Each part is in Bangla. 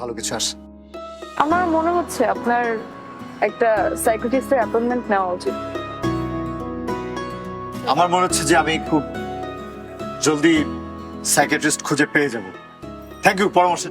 ভালো কিছু আসে আমার মনে হচ্ছে আপনার একটা সাইকোটিস্টের অ্যাপয়েন্টমেন্ট নেওয়া উচিত। আমার মনে হচ্ছে যে আমি খুব জলদি সাইকিয়াট্রিস্ট খুঁজে পেয়ে যাব। থ্যাংক ইউ পরামর্শ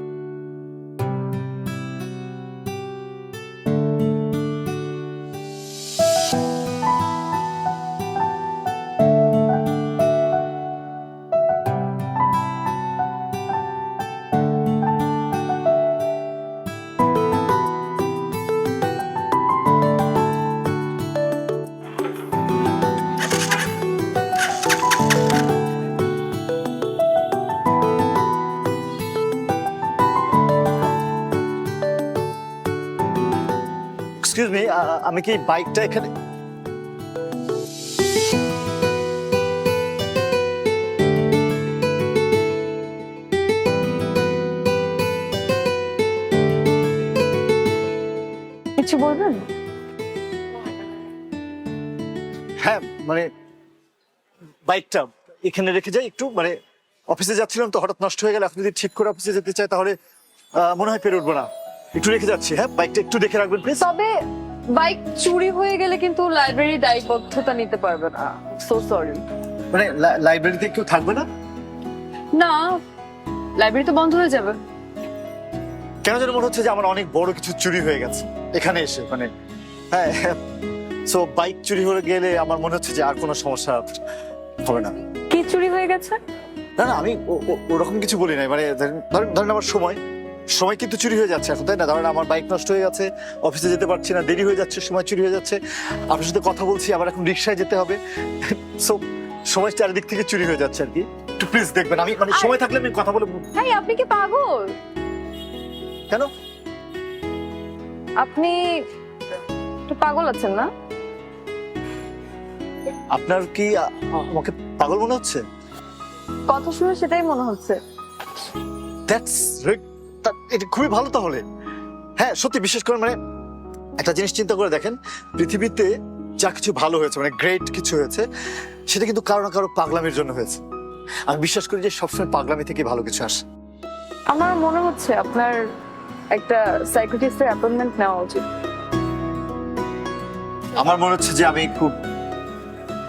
এক্সকিউজ মি আমি কি বাইকটা এখানে কিছু বলবেন? হ্যাঁ মানে বাইকটা এখানে রেখে যাই একটু মানে অফিসে যাচ্ছিলাম তো হঠাৎ নষ্ট হয়ে গেল এখন যদি ঠিক করে অফিসে যেতে চাই তাহলে মনে হয় পেরে উঠবো না। একটু রেখে যাচ্ছি হ্যাঁ? বাইকটা একটু দেখে রাখবেন প্লিজ তবে বাইক চুরি হয়ে গেলে কিন্তু লাইব্রেরি দায়বদ্ধতা নিতে পারবে না। সো সরি মানে লাইব্রেরিতে কেউ থাকবে না? না লাইব্রেরি তো বন্ধ হয়ে যাবে। কেন যেন মনে হচ্ছে যে আমার অনেক বড় কিছু চুরি হয়ে গেছে এখানে এসে মানে হ্যাঁ সো বাইক চুরি হয়ে গেলে আমার মনে হচ্ছে যে আর কোনো সমস্যা হবে না। কি চুরি হয়ে গেছে? না না আমি ওরকম কিছু বলি নাই মানে ধরেন- ধরেন আমার সময়। সময় কিন্তু চুরি হয়ে যাচ্ছে এখন তাই না? ধরেন আমার বাইক নষ্ট হয়ে গেছে অফিসে যেতে পারছি না দেরি হয়ে যাচ্ছে সময় চুরি হয়ে যাচ্ছে। আপনার সাথে কথা বলছি আবার এখন রিক্সায় যেতে হবে। সো সময় চারিদিক থেকে চুরি হয়ে যাচ্ছে আর কি। একটু প্লিজ দেখবেন আমি মানে সময় থাকলে আমি কথা বলে ভাই আপনি কি পাগল? কেন? আপনি একটু পাগল আছেন না? আপনার কি আমাকে পাগল মনে হচ্ছে? কথা শুনে সেটাই মনে হচ্ছে। দ্যাটস এটা খুবই ভালো তাহলে। হ্যাঁ সত্যি বিশেষ করে মানে একটা জিনিস চিন্তা করে দেখেন পৃথিবীতে যা কিছু ভালো হয়েছে মানে গ্রেট কিছু হয়েছে সেটা কিন্তু কারও না কারও পাগলামির জন্য হয়েছে। আমি বিশ্বাস করি যে সবসময় পাগলামি থেকে ভালো কিছু আসে। আমার মনে হচ্ছে আপনার একটা সাইকোটিস্টের অ্যাপয়েন্টমেন্ট নেওয়া উচিত। আমার মনে হচ্ছে যে আমি খুব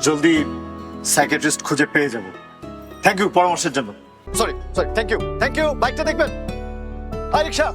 জলদি সাইকিয়াট্রিস্ট খুঁজে পেয়ে যাব। থ্যাংক ইউ পরামর্শের জন্য। Sorry sorry thank you thank you বাইকটা দেখবেন। Harika.